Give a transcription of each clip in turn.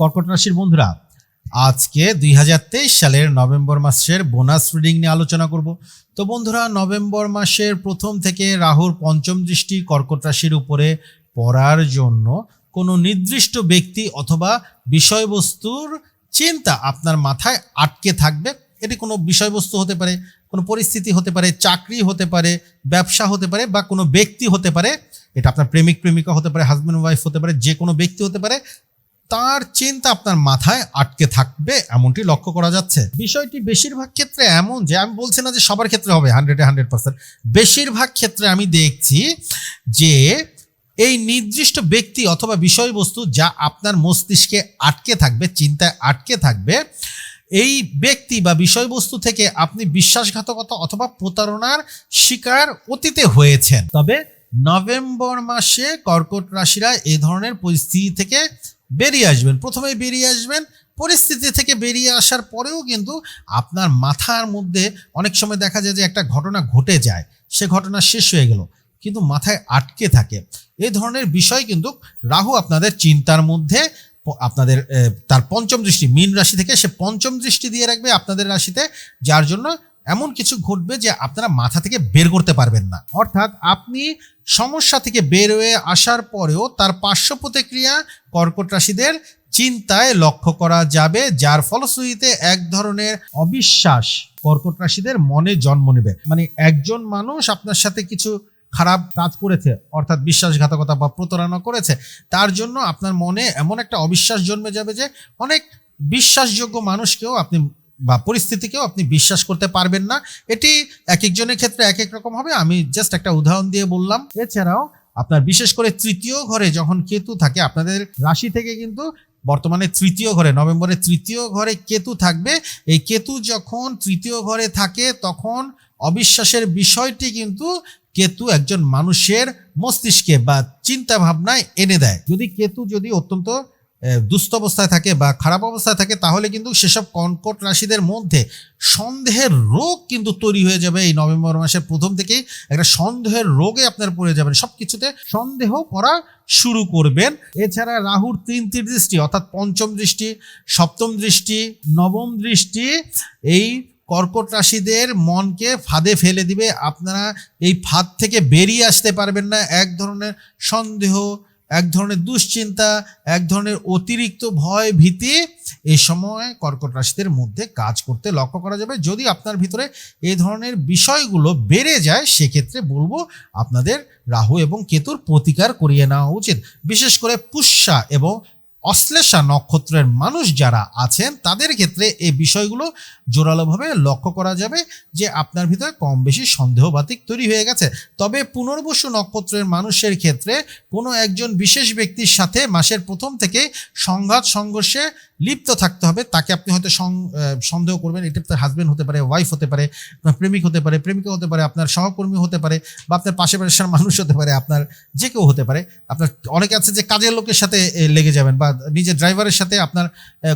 কর্কট রাশির বন্ধুরা, আজকে দুই হাজার তেইশ সালের নভেম্বর মাসের বোনাস রিডিং নিয়ে আলোচনা করব। তো বন্ধুরা, নভেম্বর মাসের প্রথম থেকে রাহুর পঞ্চম দৃষ্টি কর্কট রাশির উপরে পড়ার জন্য কোনো নির্দিষ্ট ব্যক্তি অথবা বিষয়বস্তুর চিন্তা আপনার মাথায় আটকে থাকবে। এটি কোনো বিষয়বস্তু হতে পারে, কোনো পরিস্থিতি হতে পারে, চাকরি হতে পারে, ব্যবসা হতে পারে বা কোনো ব্যক্তি হতে পারে, এটা আপনার প্রেমিক, প্রেমিকা হতে পারে হাজব্যান্ড ওয়াইফ হতে পারে, যে কোনো ব্যক্তি হতে পারে তার চিন্তা আপনার মাথায় আটকে থাকবে, এমনটি লক্ষ্য করা যাচ্ছে। বিষয়টি বেশিরভাগ ক্ষেত্রে এমন যে, আমি বলছি না যে সবার ক্ষেত্রে হবে হান্ড্রেডে হান্ড্রেড পার্সেন্ট বেশিরভাগ ক্ষেত্রে আমি দেখছি যে, এই নির্দিষ্ট ব্যক্তি অথবা বিষয়বস্তু যা আপনার মস্তিষ্কে আটকে থাকবে, চিন্তায় আটকে থাকবে, এই ব্যক্তি বা বিষয়বস্তু থেকে আপনি বিশ্বাসঘাতকতা অথবা প্রতারণার শিকার অতীতে হয়েছেন। তবে নভেম্বর মাসে কর্কট রাশিরা এ ধরনের পরিস্থিতি থেকে বেরিয়ে আসবেন। প্রথমে বেরিয়ে আসবেন, পরিস্থিতি থেকে বেরিয়ে আসার পরেও কিন্তু আপনার মাথার মধ্যে অনেক সময় দেখা যায় যে একটা ঘটনা ঘটে যায়, সে ঘটনা শেষ হয়ে গেল, কিন্তু মাথায় আটকে থাকে। এই ধরনের বিষয় কিন্তু রাহু আপনাদের চিন্তার মধ্যে আপনাদের তার পঞ্চম দৃষ্টি, মীন রাশি থেকে সে পঞ্চম দৃষ্টি দিয়ে রাখবে আপনাদের রাশিতে, যার জন্য এমন কিছু ঘটবে যে আপনারা মাথা থেকে বের করতে পারবেন না। অর্থাৎ আপনি সমস্যা থেকে বের হয়ে আসার পরেও তার পার্শ্ব প্রতিক্রিয়া কর্কট রাশিদের চিন্তায় লক্ষ্য করা যাবে, যার ফলশ্রুতিতে এক ধরনের অবিশ্বাস কর্কট রাশিদের মনে জন্ম নেবে। মানে একজন মানুষ আপনার সাথে কিছু খারাপ কাজ করেছে, অর্থাৎ বিশ্বাসঘাতকতা বা প্রতারণা করেছে, তার জন্য আপনার মনে এমন একটা অবিশ্বাস জন্মে যাবে যে অনেক বিশ্বাসযোগ্য মানুষকেও আপনি বা পরিস্থিতিকেও আপনি বিশ্বাস করতে পারবেন না। এটি এক একজনের ক্ষেত্রে এক এক রকম হবে। আমি জাস্ট একটা উদাহরণ দিয়ে বললাম। এছাড়াও আপনার বিশেষ করে তৃতীয় ঘরে যখন কেতু থাকে, আপনাদের রাশি থেকে কিন্তু বর্তমানে তৃতীয় ঘরে, নভেম্বরের তৃতীয় ঘরে কেতু থাকবে। এই কেতু যখন তৃতীয় ঘরে থাকে, তখন অবিশ্বাসের বিষয়টি কিন্তু কেতু একজন মানুষের মস্তিষ্কে বা চিন্তা ভাবনায় এনে দেয়। যদি কেতু যদি অত্যন্ত দুস্থ অবস্থায় থাকে বা খারাপ অবস্থায় থাকে, তাহলে কিন্তু সেসব কর্কট রাশিদের মধ্যে সন্দেহের রোগ কিন্তু তৈরি হয়ে যাবে। এই নভেম্বর মাসের প্রথম থেকেই একটা সন্দেহের রোগে আপনার পড়ে যাবেন। সব কিছুতে সন্দেহ করা শুরু করবেন। এছাড়া রাহুর তিন তিন দৃষ্টি, অর্থাৎ পঞ্চম দৃষ্টি, সপ্তম দৃষ্টি, নবম দৃষ্টি, এই কর্কট রাশিদের মনকে ফাঁদে ফেলে দিবে। আপনারা এই ফাঁদ থেকে বেরিয়ে আসতে পারবেন না। এক ধরনের সন্দেহ এক ধরনের দুশ্চিন্তা, এক ধরনের অতিরিক্ত ভয় ভীতি এ সময় কর্কট রাশিদের মধ্যে কাজ করতে লক্ষ্য করা যাবে। যদি আপনার ভিতরে এ ধরনের বিষয়গুলো বেড়ে যায়, সেক্ষেত্রে বলব আপনাদের রাহু এবং কেতুর প্রতিকার করিয়ে নেওয়া উচিত। বিশেষ করে পুষ্যা এবং অশ্লেষা নক্ষত্রের মানুষ যারা আছেন, তাদের ক্ষেত্রে এই বিষয়গুলো জোরালোভাবে লক্ষ্য করা যাবে যে আপনার ভিতরে কম বেশি সন্দেহবাতিক তৈরি হয়ে গেছে। তবে পুনর্বসু নক্ষত্রের মানুষের ক্ষেত্রে কোনো একজন বিশেষ ব্যক্তির সাথে মাসের প্রথম থেকে সংঘাত, সংঘর্ষে লিপ্ত থাকতে হবে। তাকে আপনি হয়তো সন্দেহ করবেন, এটা আপনার হাজব্যান্ড হতে পারে ওয়াইফ হতে পারে, আপনার প্রেমিক হতে পারে, প্রেমিকা হতে পারে, আপনার সহকর্মী হতে পারে বা আপনার পাশে পাশের মানুষ হতে পারে, আপনার যে কেউ হতে পারে। আপনার অনেকে আছে যে কাজের লোকের সাথে লেগে যাবেন বা নিজের ড্রাইভারের সাথে আপনার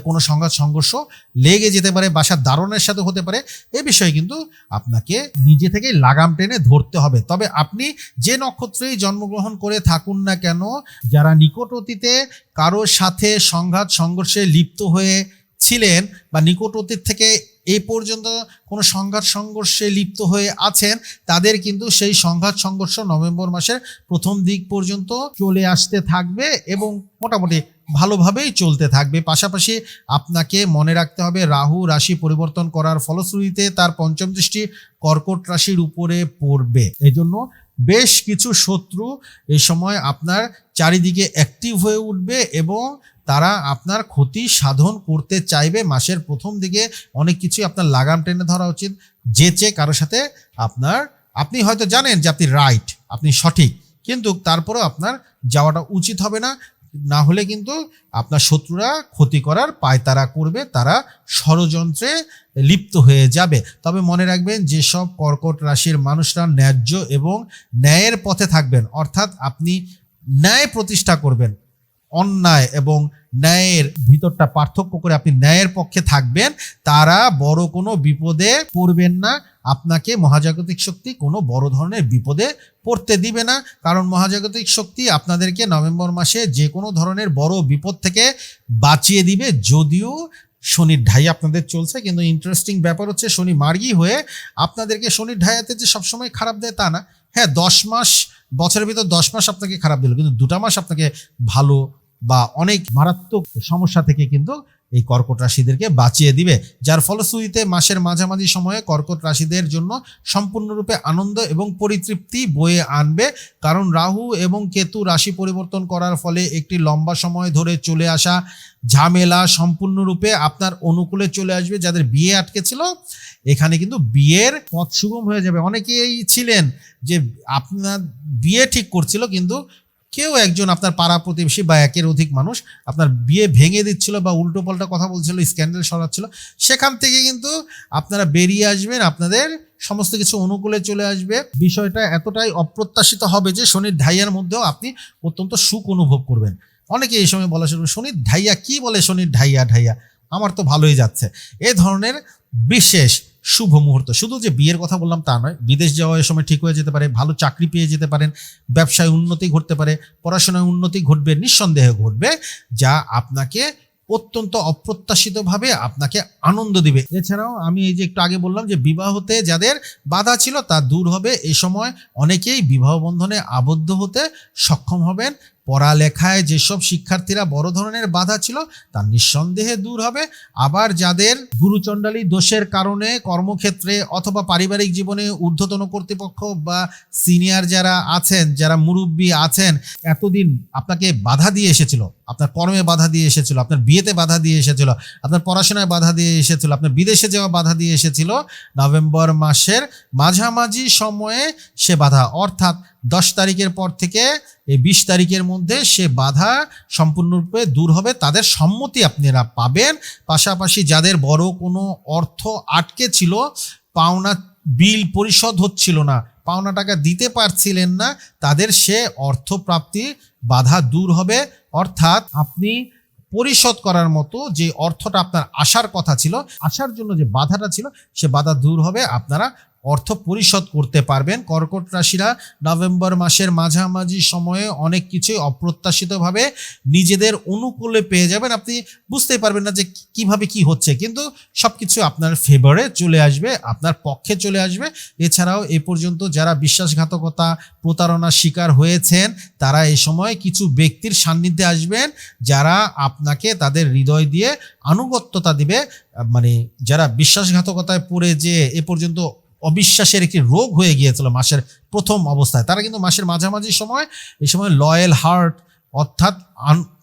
কোনো সংঘাত, সংঘর্ষ লেগে যেতে পারে, বাসার দারণের সাথে হতে পারে, এ বিষয়ে কিন্তু আপনাকে নিজে থেকেই লাগাম টেনে ধরতে হবে। তবে আপনি যে নক্ষত্রেই জন্মগ্রহণ করে থাকুন না কেন, যারা নিকট অতীতে কারোর সাথে সংঘাত, সংঘর্ষে লিপ্ত হয়ে ছিলেন বা নিকট অতীত থেকে এই পর্যন্ত কোনো সংঘাত সংঘর্ষে লিপ্ত হয়ে আছেন, তাদের কিন্তু সেই সংঘাত সংঘর্ষ নভেম্বর মাসের প্রথম দিক পর্যন্ত চলে আসতে থাকবে এবং মোটামুটি ভালোভাবেই চলতে থাকবে। পাশাপাশি আপনাকে মনে রাখতে হবে, রাহু রাশি পরিবর্তন করার ফলশ্রুতিতে তার পঞ্চম দৃষ্টি কর্কট রাশির উপরে পড়বে। এই জন্য বেশ কিছু শত্রু এই সময় আপনার চারিদিকে অ্যাক্টিভ হয়ে উঠবে এবং তারা আপনার ক্ষতি সাধন করতে চাইবে। মাসের প্রথম দিকে অনেক কিছুই আপনার লাগাম টেনে ধরা উচিত। যেচে কারোর সাথে আপনার, আপনি হয়তো জানেন যে আপনি রাইট আপনি সঠিক, কিন্তু তারপরেও আপনার যাওয়াটা উচিত হবে না। না হলে কিন্তু আপনার শত্রুরা ক্ষতি করার পায়তারা করবে, তারা ষড়যন্ত্রে লিপ্ত হয়ে যাবে। তবে মনে রাখবেন, যেসব কর্কট রাশির মানুষরা ন্যায্য এবং ন্যায়ের পথে থাকবেন, অর্থাৎ আপনি ন্যায় প্রতিষ্ঠা করবেন, অন্যায় এবং ন্যায়ের ভিতরটা পার্থক্য করে আপনি ন্যায়ের পক্ষে থাকবেন, তারা বড় কোনো বিপদে পড়বেন না। আপনাকে মহাজাগতিক শক্তি কোনো বড় ধরনের বিপদে পড়তে দিবে না। কারণ মহাজাগতিক শক্তি আপনাদেরকে নভেম্বর মাসে যে কোনো ধরনের বড় বিপদ থেকে বাঁচিয়ে দিবে। যদিও শনির ঢাই আপনাদের চলছে, কিন্তু ইন্টারেস্টিং ব্যাপার হচ্ছে শনি মার্গি হয়ে আপনাদেরকে শনির ঢাইয়াতে যে সবসময় খারাপ দেয় তা না। হ্যাঁ দশ মাস, বছরের ভিতর দশ মাস আপনাকে খারাপ দিল, কিন্তু দুটা মাস আপনাকে ভালো বা অনেক মারাত্মক সমস্যা থেকে কিন্তু এই কর্কট রাশিদেরকে বাঁচিয়ে দিবে, যার ফলশ্রুতিতে মাসের মাঝামাঝি সময়ে কর্কট রাশিদের জন্য সম্পূর্ণরূপে আনন্দ এবং পরিতৃপ্তি বয়ে আনবে। কারণ রাহু এবং কেতু রাশি পরিবর্তন করার ফলে একটি লম্বা সময় ধরে চলে আসা ঝামেলা সম্পূর্ণরূপে আপনার অনুকূলে চলে আসবে। যাদের বিয়ে আটকে ছিল, এখানে কিন্তু বিয়ের পথ সুগম হয়ে যাবে। অনেকেই ছিলেন যে আপনার বিয়ে ঠিক করছিল, কিন্তু কেউ একজন আপনার পাড়া প্রতিবেশী বা একের অধিক মানুষ আপনার বিয়ে ভেঙে দিচ্ছিল বা উল্টো পাল্টা কথা বলছিল স্ক্যান্ডেল সরাচ্ছিল সেখান থেকে কিন্তু আপনারা বেরিয়ে আসবেন, আপনাদের সমস্ত কিছু অনুকূলে চলে আসবে। বিষয়টা এতটাই অপ্রত্যাশিত হবে যে শনির ঢাইয়ার মধ্যেও আপনি অত্যন্ত সুখ অনুভব করবেন। অনেকে এই সময় বলা শুরু শনির ঢাইয়া, কি বলে শনির ঢাইয়া ঢাইয়া? আমার তো ভালোই যাচ্ছে। এ ধরনের বিশেষ শুভ মুহূর্ত। শুধু যে বিয়ের কথা বললাম তা নয়, বিদেশ যাওয়া এ সময় ঠিক হয়ে যেতে পারে, ভালো চাকরি পেয়ে যেতে পারেন, ব্যবসায় উন্নতি ঘটতে পারে, পড়াশোনায় উন্নতি ঘটবে, নিঃসন্দেহে ঘটবে, যা আপনাকে অত্যন্ত অপ্রত্যাশিতভাবে আপনাকে আনন্দ দিবে। এছাড়াও আমি এই যে একটু আগে বললাম যে বিবাহতে যাদের বাধা ছিল তা দূর হবে। এ সময় অনেকেই বিবাহ বন্ধনে আবদ্ধ হতে সক্ষম হবেন। পড়ালেখায় যেসব শিক্ষার্থীরা বড় ধরনের বাধা ছিল, তা নিঃসন্দেহে দূর হবে। আবার যাদের গুরুচণ্ডালী দোষের কারণে কর্মক্ষেত্রে অথবা পারিবারিক জীবনে ঊর্ধ্বতন কর্তৃপক্ষ বা সিনিয়র যারা আছেন, যারা মুরব্বী আছেন, এতদিন আপনাকে বাধা দিয়ে এসেছিল। আপনার কর্মে বাধা দিয়ে এসেছিল, আপনার বিয়েতে বাধা দিয়ে এসেছিল, আপনার পড়াশোনায় বাধা দিয়ে এসেছিল, আপনার বিদেশে যাওয়া বাধা দিয়ে এসেছিল, নভেম্বর মাসের মাঝামাঝি সময়ে সে বাধা, অর্থাৎ দশ তারিখের পর থেকে এই বিশ তারিখের মধ্যে সে বাধা সম্পূর্ণরূপে দূর হবে, তাদের সম্মতি আপনারা পাবেন। পাশাপাশি যাদের বড় কোনো অর্থ আটকে ছিল পাওনা বিল পরিশোধ হচ্ছিল না, পাওনা টাকা দিতে পারছিলেন না, তাদের সে অর্থপ্রাপ্তি বাধা দূর হবে। অর্থাৎ আপনি পরিশোধ করার মতো যে অর্থটা আপনার আসার কথা ছিল আসার জন্য যে বাধাটা ছিল, সে বাধা দূর হবে। আপনারা অর্থ পরিশোধ করতে পারবেন। কর্কট রাশিরা নভেম্বর মাসের মাঝামাঝি সময়ে অনেক কিছুই অপ্রত্যাশিতভাবে নিজেদের অনুকূলে পেয়ে যাবেন। আপনি বুঝতেই পারবেন না যে কীভাবে কি হচ্ছে। কিন্তু সবকিছু আপনার ফেভারে চলে আসবে, আপনার পক্ষে চলে আসবে। এছাড়াও এ পর্যন্ত যারা বিশ্বাসঘাতকতা প্রতারণার শিকার হয়েছেন, তারা এই সময় কিছু ব্যক্তির সান্নিধ্যে আসবেন, যারা আপনাকে তাদের হৃদয় দিয়ে আনুগত্যতা দিবে। মানে যারা বিশ্বাসঘাতকতায় পড়ে যে এ পর্যন্ত অবিশ্বাসের একটি রোগ হয়ে গিয়েছিল মাসের প্রথম অবস্থায়। তারা কিন্তু মাসের মাঝামাঝি সময়, এই সময় লয়েল হার্ট অর্থাৎ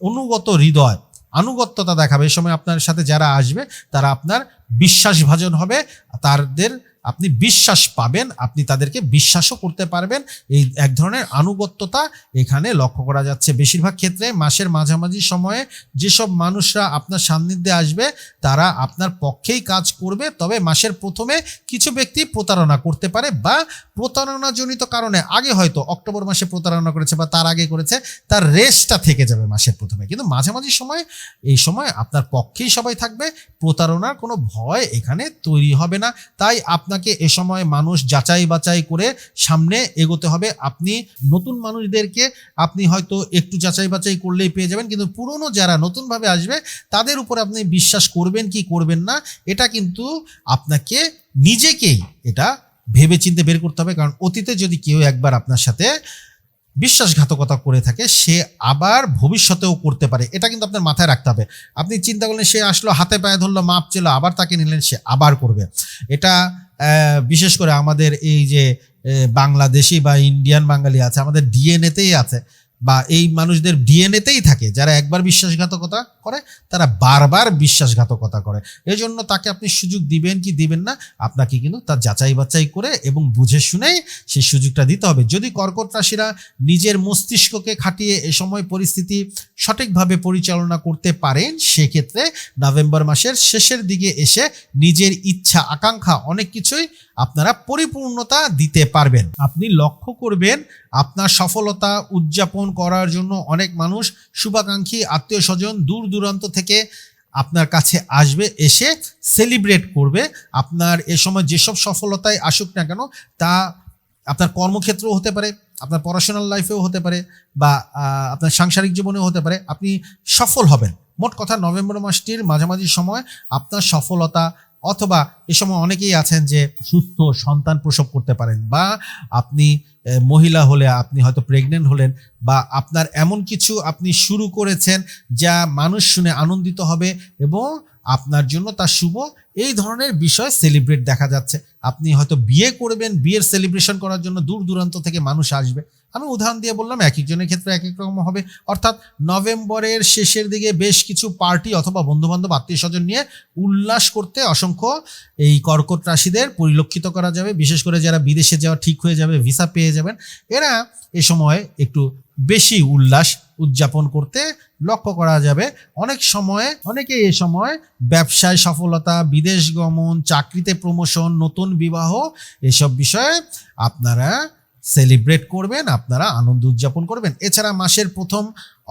অনুগত হৃদয়, আনুগত্যতা দেখাবে। এই সময় আপনার সাথে যারা আসবে, তারা আপনার বিশ্বাসভাজন হবে তাদের আপনি বিশ্বাস পাবেন, আপনি তাদেরকে বিশ্বাসও করতে পারবেন। এই এক ধরনের আনুগত্যতা এখানে লক্ষ্য করা যাচ্ছে। বেশিরভাগ ক্ষেত্রে মাসের মাঝামাঝি সময়ে যেসব মানুষরা আপনার সান্নিধ্যে আসবে, তারা আপনার পক্ষেই কাজ করবে। তবে মাসের প্রথমে কিছু ব্যক্তি প্রতারণা করতে পারে বা প্রতারণাজনিত কারণে আগে হয়তো অক্টোবর মাসে প্রতারণা করেছে বা তার আগে করেছে, তার রেসটা থেকে যাবে মাসের প্রথমে। কিন্তু মাঝামাঝি সময়, এই সময় আপনার পক্ষেই সবাই থাকবে। প্রতারণার কোনো ভয় এখানে তৈরি হবে না। তাই আপনাকে এ সময় মানুষ যাচাই বাছাই করে সামনে এগোতে হবে। আপনি নতুন মানুষদেরকে আপনি হয়তো একটু যাচাই বাছাই করলেই পেয়ে যাবেন, কিন্তু পুরনো যারা নতুনভাবে আসবে, তাদের উপর আপনি বিশ্বাস করবেন কি করবেন না, এটা কিন্তু আপনাকে নিজেকেই এটা ভেবে চিন্তে বের করতে হবে। কারণ অতীতে যদি কেউ একবার আপনার সাথে বিশ্বাসঘাতকতা করে থাকে, সে আবার ভবিষ্যতেও করতে পারে। এটা কিন্তু আপনার মাথায় রাখতে হবে। আপনি চিন্তা করলেন, সে আসলো, হাতে পায়ে ধরলো, মাপ ছিল আবার তাকে নিলেন, সে আবার করবে। এটা বিশেষ করে আমাদের এই যে বাংলাদেশি বা ইন্ডিয়ান বাঙালি আছে, আমাদের ডিএনএতেই আছে। বা এই মানুষদের ডিএনএতেই থাকে। যারা একবার বিশ্বাসঘাতকতা করে, তারা বারবার বিশ্বাসঘাতকতা করে। এই জন্য তাকে আপনি সুযোগ দিবেন কি দিবেন না, আপনাকে কিন্তু তার যাচাই বাছাই করে এবং বুঝে শুনেই সেই সুযোগটা দিতে হবে। যদি কর্কট রাশিরা নিজের মস্তিষ্ককে খাটিয়ে এ সময় পরিস্থিতি সঠিকভাবে পরিচালনা করতে পারেন, সেক্ষেত্রে নভেম্বর মাসের শেষের দিকে এসে নিজের ইচ্ছা, আকাঙ্ক্ষা অনেক কিছুই আপনারা পরিপূর্ণতা দিতে পারবেন। আপনি লক্ষ্য করবেন, আপনার সফলতা উদযাপন করার জন্য অনেক মানুষ শুভাকাঙ্ক্ষী, আত্মীয় স্বজন দূর দূরান্ত থেকে আপনার কাছে আসবে, এসে সেলিব্রেট করবে। আপনার এ সময় যেসব সফলতায় আসুক না কেন, তা আপনার কর্মক্ষেত্রেও হতে পারে, আপনার পড়াশোনার লাইফেও হতে পারে বা আপনার সাংসারিক জীবনেও হতে পারে। আপনি সফল হবেন। মোট কথা নভেম্বর মাসটির মাঝামাঝি সময় আপনার সফলতা অথবা এ সময় অনেকেই আছেন যে সুস্থ সন্তান প্রসব করতে পারেন বা আপনি মহিলা হলে আপনি হয়তো প্রেগনেন্ট হলেন বা আপনার এমন কিছু আপনি শুরু করেছেন যা মানুষ শুনে আনন্দিত হবে এবং আপনার জন্য তা শুভ। এই ধরনের বিষয় সেলিব্রেট দেখা যাচ্ছে। আপনি হয়তো বিয়ে করবেন, বিয়ের সেলিব্রেশন করার জন্য দূর দূরান্ত থেকে মানুষ আসবে। আমি উদাহরণ দিয়ে বললাম, এক একজনের ক্ষেত্রে এক এক রকম হবে। অর্থাৎ নভেম্বরের শেষের দিকে বেশ কিছু পার্টি অথবা বন্ধুবান্ধব আত্মীয় স্বজন নিয়ে উল্লাস করতে অসংখ্য এই কর্কট রাশিদের পরিলক্ষিত করা যাবে। বিশেষ করে যারা বিদেশে যাওয়া ঠিক হয়ে যাবে ভিসা পেয়ে যাবেন। এরা এ সময় একটু বেশি উল্লাস উদযাপন করতে লক্ষ্য করা যাবে। অনেক সময় অনেকে এ সময় ব্যবসায় সফলতা, বিদেশ গমন, চাকরিতে প্রমোশন নতুন বিবাহ এসব বিষয়ে আপনারা সেলিব্রেট করবেন, আপনারা আনন্দ উদযাপন করবেন। এছাড়া মাসের প্রথম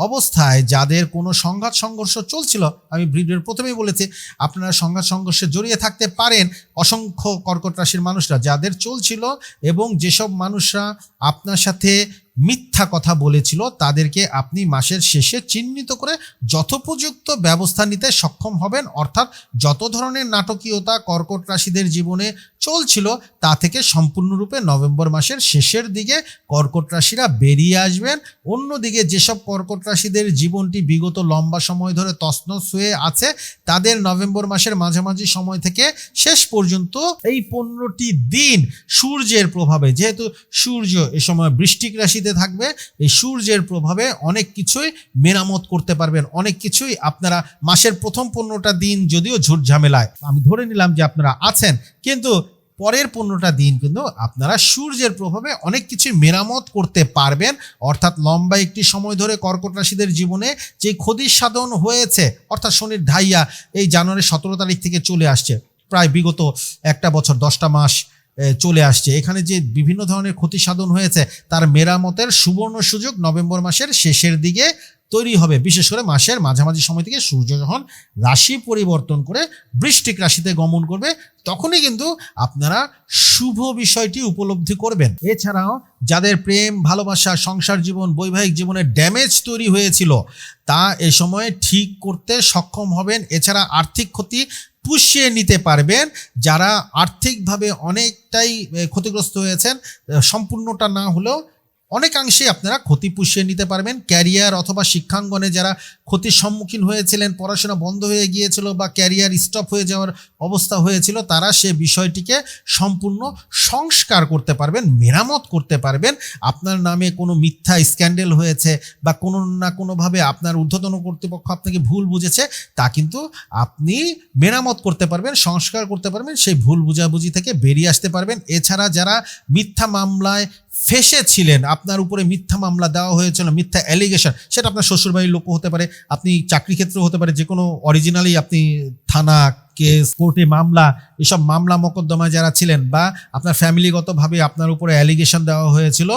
অবস্থায় যাদের কোনো সংঘাত সংঘর্ষ চলছিল, আমি ভিডিওর প্রথমেই বলেছি, আপনারা সংঘাত সংঘর্ষে জড়িয়ে থাকতে পারেন অসংখ্য কর্কট রাশির মানুষরা। যাদের চলছিল এবং যেসব মানুষরা আপনার সাথে মিথ্যা কথা বলেছিল, তাদেরকে আপনি মাসের শেষে চিহ্নিত করে যথোপযুক্ত ব্যবস্থা নিতে সক্ষম হবেন। অর্থাৎ যত ধরনের নাটকীয়তা কর্কট রাশিদের জীবনে চলছিল, তা থেকে সম্পূর্ণরূপে নভেম্বর মাসের শেষের দিকে কর্কট রাশিরা বেরিয়ে আসবেন। অন্যদিকে যেসব কর্কট রাশিদের জীবনটি বিগত লম্বা সময় ধরে তছনছ হয়ে আছে, তাদের নভেম্বর মাসের মাঝামাঝি সময় থেকে শেষ পর্যন্ত এই পনেরোটি দিন সূর্যের প্রভাবে, যেহেতু সূর্য এ সময় বৃষ্টিক রাশিতে থাকবে, এই সূর্যের প্রভাবে অনেক কিছুই মেরামত করতে পারবেন, অনেক কিছুই আপনারা মাসের প্রথম পনেরোটা দিন যদিও ঝুট ঝামেলায় আমি ধরে নিলাম যে আপনারা আছেন, কিন্তু পরের পনেরোটা দিন কিন্তু আপনারা সূর্যের প্রভাবে অনেক কিছু মেরামত করতে পারবেন, অর্থাৎ লম্বা একটি সময় ধরে কর্কট রাশিদের জীবনে যে ক্ষতির সাধন হয়েছে, অর্থাৎ শনির ঢাইয়া এই জানুয়ারি সতেরো তারিখ থেকে চলে আসছে। প্রায় বিগত একটা বছর, দশটা মাস চলে আসছে। এখানে যে বিভিন্ন ধরনের ক্ষতি সাধন হয়েছে, তার মেরামতের সুবর্ণ সুযোগ নভেম্বর মাসের শেষের দিকে তৈরি হবে। বিশেষ করে মাসের মাঝামাঝি সময় থেকে সূর্য যখন রাশি পরিবর্তন করে বৃষ্টিক রাশিতে গমন করবে, তখনই কিন্তু আপনারা শুভ বিষয়টি উপলব্ধি করবেন। এছাড়াও যাদের প্রেম, ভালোবাসা, সংসার জীবন, বৈবাহিক জীবনে ড্যামেজ তৈরি হয়েছিল, তা এ সময়ে ঠিক করতে সক্ষম হবেন। এছাড়া আর্থিক ক্ষতি পুষিয়ে নিতে পারবেন। যারা আর্থিকভাবে অনেকটাই ক্ষতিগ্রস্ত হয়েছেন সম্পূর্ণটা না হলেও অনেকাংশেই আপনারা ক্ষতি পুষিয়ে নিতে পারবেন। ক্যারিয়ার অথবা শিক্ষাঙ্গনে যারা ক্ষতির সম্মুখীন হয়েছিলেন, পড়াশোনা বন্ধ হয়ে গিয়েছিল বা ক্যারিয়ার স্টপ হয়ে যাওয়ার অবস্থা হয়েছিল, তারা সে বিষয়টিকে সম্পূর্ণ সংস্কার করতে পারবেন, মেরামত করতে পারবেন। আপনার নামে কোনো মিথ্যা স্ক্যান্ডেল হয়েছে বা কোনো না কোনোভাবে আপনার ঊর্ধ্বতন কর্তৃপক্ষ আপনাকে ভুল বুঝেছে, তা কিন্তু আপনি মেরামত করতে পারবেন, সংস্কার করতে পারবেন, সেই ভুল বুঝাবুঝি থেকে বেরিয়ে আসতে পারবেন। এছাড়া যারা মিথ্যা মামলায় ফেসেছিলেন, আপনার উপরে মিথ্যা মামলা দেওয়া হয়েছিল, মিথ্যা অ্যালিগেশন সেটা আপনার শ্বশুরবাড়ির লোক হতে পারে, আপনি চাকরি ক্ষেত্রে হতে পারে যে কোনো অরিজিনালি আপনি থানা केस कोर्टे मामला এসব মামলা মোকদ্দমায় যারা ছিলেন বা আপনার ফ্যামিলিগতভাবে আপনার উপরে অ্যালিগেশন দেওয়া হয়েছিল,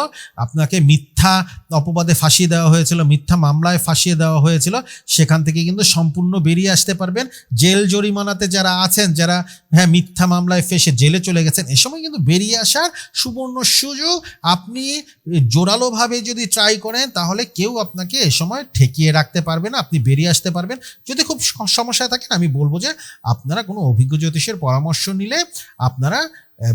আপনাকে মিথ্যা অপবাদে ফাঁসিয়ে দেওয়া হয়েছিল, মিথ্যা মামলায় ফাঁসিয়ে দেওয়া হয়েছিল, সেখান থেকে কিন্তু সম্পূর্ণ বেরিয়ে আসতে পারবেন। জেল জরিমানাতে যারা আছেন, যারা হ্যাঁ মিথ্যা মামলায় ফেসে জেলে চলে গেছেন, এ সময় কিন্তু বেরিয়ে আসার সুবর্ণ সুযোগ আপনি জোরালোভাবে যদি ট্রাই করেন, তাহলে কেউ আপনাকে এ সময় ঠেকিয়ে রাখতে পারবে না, আপনি বেরিয়ে আসতে পারবেন। যদি খুব সমস্যায় থাকেন, আমি বলব যে আপনারা কোনো অভিজ্ঞ জ্যোতিষের পরামর্শ নিলে আপনারা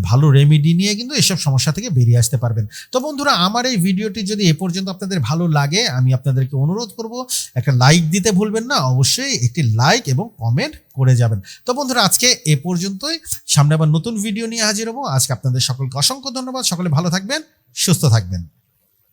ভালো রেমেডি নিয়ে কিন্তু এসব সমস্যা থেকে বেরিয়ে আসতে পারবেন। তো বন্ধুরা, আমার এই ভিডিওটি যদি এ পর্যন্ত আপনাদের ভালো লাগে, আমি আপনাদেরকে অনুরোধ করব, একটা লাইক দিতে ভুলবেন না, অবশ্যই একটি লাইক এবং কমেন্ট করে যাবেন। তো বন্ধুরা, আজকে এ পর্যন্তই। সামনে আবার নতুন ভিডিও নিয়ে হাজির হব। আজকে আপনাদের সকলকে অসংখ্য ধন্যবাদ। সকলে ভালো থাকবেন, সুস্থ থাকবেন।